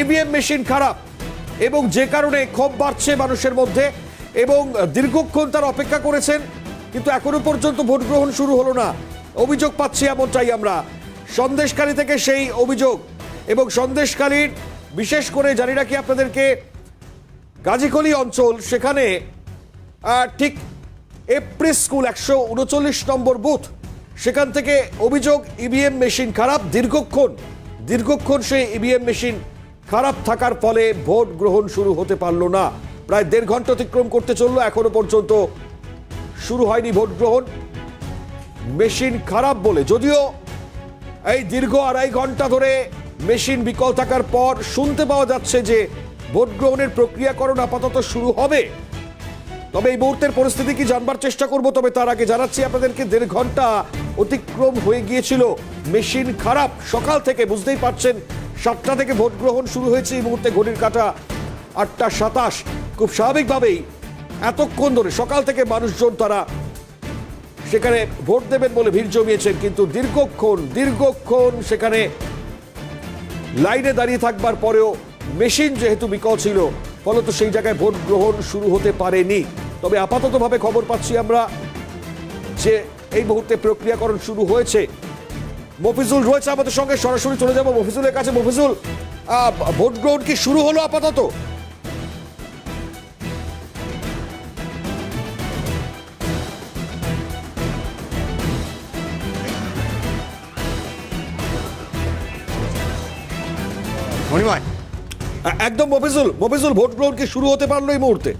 EVM machine খারাপ এবং যে কারণে ক্ষোভ বাড়ছে মানুষের মধ্যে এবং দীর্ঘক্ষণ তার অপেক্ষা করেছেন, কিন্তু এখনও পর্যন্ত ভোট গ্রহণ শুরু হলো না। অভিযোগ পাচ্ছি এমনটাই আমরা। সন্দেশকারী থেকে সেই অভিযোগ এবং সন্দেশকারীর বিশেষ করে জানি রাখি আপনাদেরকে গাজীকলি অঞ্চল, সেখানে ঠিক এপ্রিল স্কুল একশো উনচল্লিশ নম্বর বুথ, সেখান থেকে অভিযোগ ইভিএম মেশিন খারাপ, দীর্ঘক্ষণ দীর্ঘক্ষণ সেই ইভিএম মেশিন খারাপ থাকার ফলে ভোট গ্রহণ শুরু হতে পারল না। প্রায় দেড় ঘণ্টা অতিক্রম করতে চলল, এখনও পর্যন্ত শুরু হয়নি ভোট গ্রহণ। মেশিন খারাপ বলে, যদিও এই দীর্ঘ আড়াই ঘণ্টা ধরে মেশিন বিকল থাকার পর শুনতে পাওয়া যাচ্ছে যে ভোট গ্রহণের প্রক্রিয়াকরণ আপাতত শুরু হবে। তবে এই মুহূর্তের পরিস্থিতি কি জানবার চেষ্টা করব, তবে তার আগে জানাচ্ছি আপনাদেরকে দেড় ঘণ্টা অতিক্রম হয়ে গিয়েছিল। মেশিন খারাপ, সকাল থেকে বুঝতেই পারছেন সাতটা থেকে ভোট গ্রহণ শুরু হয়েছে এই মুহূর্তে ঘড়ির কাটা আটটা সাতাশ। খুব স্বাভাবিকভাবেই এতক্ষণ ধরে সকাল থেকে মানুষজন তারা সেখানে ভোট দেবেন বলে ভিড় জমিয়েছেন, কিন্তু দীর্ঘক্ষণ দীর্ঘক্ষণ সেখানে লাইনে দাঁড়িয়ে থাকবার পরেও মেশিন যেহেতু বিকল ছিল, ফলত সেই জায়গায় ভোট গ্রহণ শুরু হতে পারেনি। তবে আপাততভাবে খবর পাচ্ছি আমরা যে এই মুহূর্তে প্রক্রিয়াকরণ শুরু হয়েছে। মফিজুল রয়েছে আমাদের সঙ্গে, সরাসরি চলে যাব। মফিজুলের কাছে, মফিজুল ভোট গ্রহণ কি শুরু হলো আপাতত? একদম মফিজুল মফিজুল, ভোট গ্রহণ কি শুরু হতে পারল এই মুহূর্তে?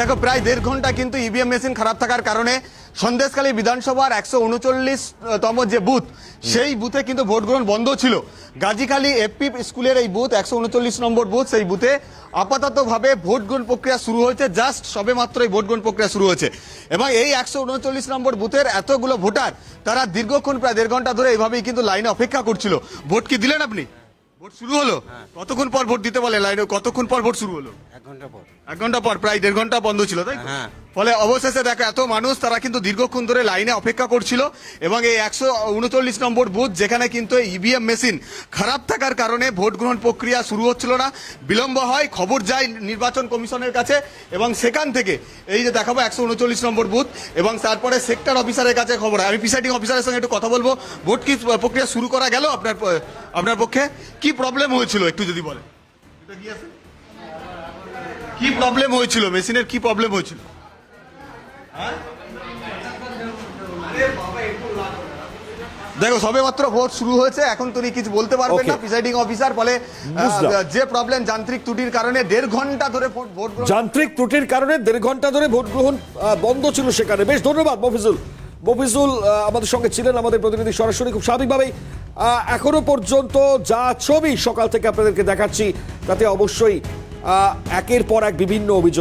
দেখো প্রায় দেড় ঘণ্টা কিন্তু ইভিএম মেশিন খারাপ থাকার কারণে সন্দেশখালী বিধানসভার একশো উনচল্লিশ তম যে বুথ সেই বুথে কিন্তু ভোট গ্রহণ বন্ধ ছিল। গাজীখালী এপি স্কুলের এই বুথ একশো উনচল্লিশ নম্বর বুথ সেই বুথে আপাতত ভাবে ভোট গ্রহণ প্রক্রিয়া শুরু হয়েছে জাস্ট সবে মাত্র এই ভোট গ্রহণ প্রক্রিয়া শুরু হয়েছে। এবং এই একশো উনচল্লিশ নম্বর বুথের এতগুলো ভোটার তারা দীর্ঘক্ষণ প্রায় দেড় ঘণ্টা ধরে এইভাবেই কিন্তু লাইনে অপেক্ষা করছিল। ভোট কি দিলেন আপনি? ভোট শুরু হলো? কতক্ষণ পর ভোট দিতে বলে লাইনে? কতক্ষণ পর ভোট শুরু হলো? ঘণ্টা পর এক ঘণ্টা পর প্রায় দেড় ঘণ্টা বন্ধ ছিল তাই তো? হ্যাঁ। ফলে অবশেষে দেখো এত মানুষ তারা কিন্তু দীর্ঘক্ষণ ধরে লাইনে অপেক্ষা করছিল এবং এই একশো উনচল্লিশ নম্বর বুথ যেখানে কিন্তু ইভিএম মেশিন খারাপ থাকার কারণে ভোট গ্রহণ প্রক্রিয়া শুরু হচ্ছিল না বিলম্ব হয় খবর যায় নির্বাচন কমিশনের কাছে এবং সেখান থেকে এই যে দেখাবো একশো উনচল্লিশ নম্বর বুথ এবং তারপরে সেক্টর অফিসারের কাছে খবর হয়। আমি প্রিসাইডিং অফিসারের সঙ্গে একটু কথা বলব ভোট কি প্রক্রিয়া শুরু করা গেল আপনার আপনার পক্ষে কি প্রবলেম হয়েছিল একটু যদি বলেন এটা কি আছে? কি প্রবলেম হয়েছিল? মেশিনের কি প্রবলেম হয়েছিল? দেখো সবে মাত্র ভোট শুরু হয়েছে। এখন তুমি কিছু বলতে পারবেন না প্রিসাইডিং অফিসার বলে যে প্রবলেম যান্ত্রিক ত্রুটির কারণে দেড় ঘণ্টা ধরে ভোট ভোট যান্ত্রিক ত্রুটির কারণে দেড় ঘণ্টা ধরে ভোট গ্রহণ বন্ধ ছিল সেখানে। বেশ ধন্যবাদ মফিজুল। মফিজুল আমাদের সঙ্গে ছিলেন আমাদের প্রতিনিধি সরাসরি খুব স্বাভাবিকভাবেই। এখনও পর্যন্ত যা ছবি সকাল থেকে আপনাদেরকে দেখাচ্ছি তাতে অবশ্যই একের পর এক বিভিন্ন অভিযোগ